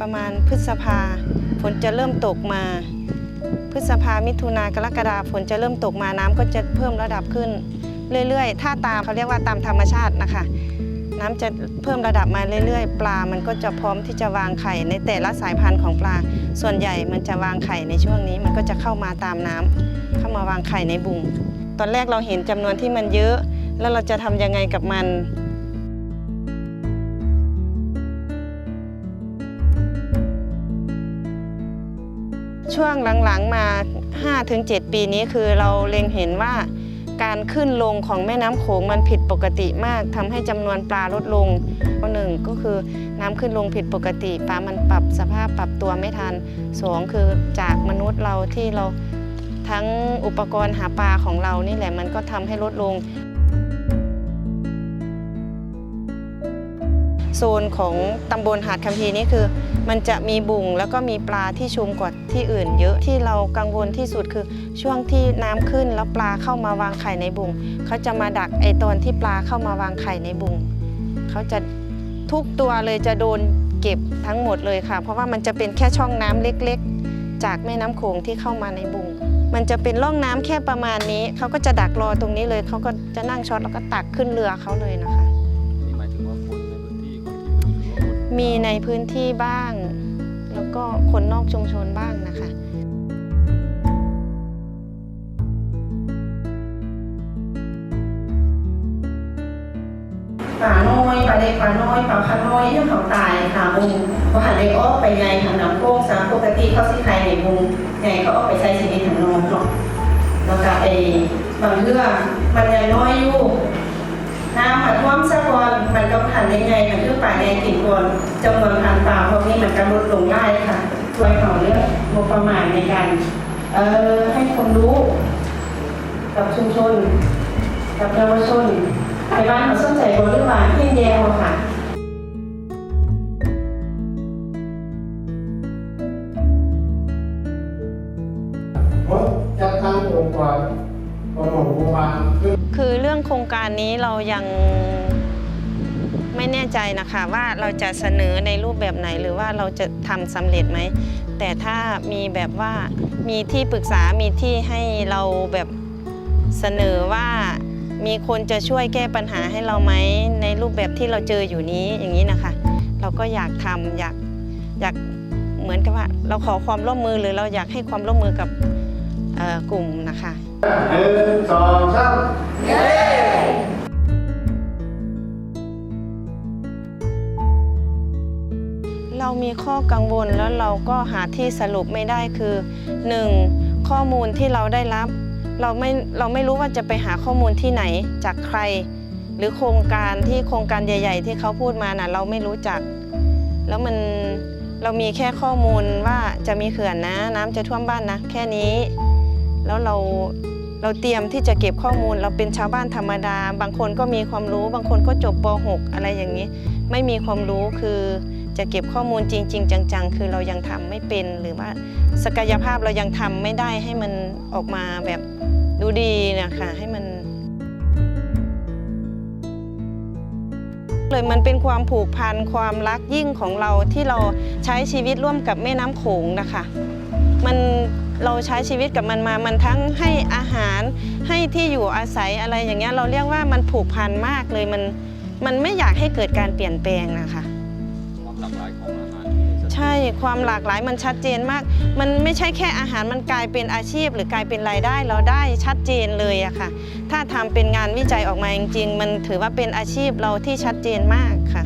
ประมาณพฤษภาฝนจะเริ่มตกมา พฤษภามิถุนากรกฎาฝนจะเริ่มตกมาน้ำก็จะเพิ่มระดับขึ้น เรื่อยๆ ถ้าตามเขาเรียกว่าตามธรรมชาตินะคะ น้ำจะเพิ่มระดับมาเรื่อยๆ ปลา มันก็จะพร้อมที่จะวางไข่ในแต่ละสายพันธุ์ของปลา ส่วนใหญ่มันจะวางไข่ในช่วงนี้ มันก็จะเข้ามาตามน้ำเข้ามาวางไข่ในบุงตอนแรกเราเห็นจำนวนที่มันเยอะ แล้วเราจะทำยังไงกับมัน ช่วงหลังๆมา 5-7 ปีนี้คือเราเล็งเห็นว่า การขึ้นลงของแม่น้ำโขงมันผิดปกติมากทำให้จำนวนปลาลดลงข้อหนึ่งก็คือน้ำขึ้นลงผิดปกติปลามันปรับสภาพปรับตัวไม่ทันสองคือจากมนุษย์เราที่เราทั้งอุปกรณ์หาปลาของเรานี่แหละมันก็ทำให้ลดลง โซนของตำบลหาดคัมภีนี่คือ มันจะมีบุ่งแล้วก็มีปลาที่ชุมกว่าที่อื่น เยอะที่เรากังวลที่สุดคือช่วงที่น้ำขึ้นแล้วปลาเข้ามาวางไข่ในบุ่งเขาจะมาดักไอตอนที่ปลาเข้ามาวางไข่ในบุ่งเขาจะทุกตัวเลยจะโดนเก็บทั้งหมดเลยค่ะ เพราะว่ามันจะเป็นแค่ช่องน้ำเล็กๆ จากแม่น้ำโขงที่เข้ามาในบุ่งมันจะเป็นร่องน้ำแค่ประมาณนี้เขาก็จะดักรอตรงนี้เลยเขาก็จะนั่งช็อตแล้วก็ตักขึ้นเรือเขาเลยนะคะ มีในพื้นที่บ้าง แล้วก็คนนอกชุมชนบ้างนะคะป่าน้อยป่าเล็กป่าน้อยป่าคันน้อยเนี่ยเขาตายค่ะมุงพอหันได้ออกไปไงทางน้ำโค้งสามปกติเขาสิใครในมุงไงเขาออกไปใช้ชีวิตทางนอกเนาะแล้วก็ไอ้บางเรื่องมันยังน้อยอยู่ น้ำมาท่วมซะก่อนมันก็ผ่านได้ไงมันคือป่าแดงกิ่นคนจำนวนพันป่าพวกนี้มันก็ลดลงได้ค่ะช่วยเขาเรื่องงบประมาณในการเอ่อให้คนรู้ กับชุมชน กับเยาวชนในบ้านเขาสนใจบนเรื่องว่าเฮียนแยวอะค่ะ คือเรื่องโครงการนี้เรายังไม่แน่ใจนะคะว่าเราจะเสนอในรูปแบบไหนหรือว่าเราจะทำสำเร็จไหม แต่ถ้ามีแบบว่ามีที่ปรึกษามีที่ให้เราแบบเสนอว่ามีคนจะช่วยแก้ปัญหาให้เราไหมในรูปแบบที่เราเจออยู่นี้อย่างนี้นะคะ เราก็อยากทำอยากอยากเหมือนกับว่า เราขอความร่วมมือหรือเราอยากให้ความร่วมมือกับ กลุ่มนะคะหนึ่งสองสามเรามีข้อกังวลแล้วเราก็หาที่สรุปไม่ได้คือ 1. ข้อมูลที่เราได้รับ เราไม่เราไม่รู้ว่าจะไปหาข้อมูลที่ไหนจากใคร หรือโครงการที่โครงการใหญ่ ๆ ที่เขาพูดมาน่ะเราไม่รู้จัก แล้วมันเรามีแค่ข้อมูลว่าจะมีเขื่อนนะ น้ำจะท่วมบ้านนะ แค่นี้ แล้วเราเราเตรียมที่จะเก็บข้อมูล เราเป็นชาวบ้านธรรมดา บางคนก็มีความรู้ บางคนก็จบป .6 อะไรอย่างนี้ ไม่มีความรู้คือจะเก็บข้อมูลจริง ๆ จัง ๆ คือเรายังทำไม่เป็นหรือว่าศักยภาพเรายังทำไม่ได้ให้มันออกมาแบบดูดีนะคะให้มันเลยมันเป็นความผูกพันความรักยิ่งของเราที่เราใช้ชีวิตร่วมกับแม่น้ำโขงนะคะ มันเราใช้ชีวิตกับมันมามันทั้งให้อาหารให้ที่อยู่อาศัยอะไรอย่างเงี้ยเราเรียกว่ามันผูกพันมากเลยมันมันไม่อยากให้เกิดการเปลี่ยนแปลงนะคะความหลากหลายของอาหารที่ชัดเจนใช่ความหลากหลายมันชัดเจนมาก มันไม่ใช่แค่อาหารมันกลายเป็นอาชีพ หรือกลายเป็นรายได้เราได้ชัดเจนเลยอะค่ะ ถ้าทำเป็นงานวิจัยออกมาจริงๆ มันถือว่าเป็นอาชีพเราที่ชัดเจนมากค่ะ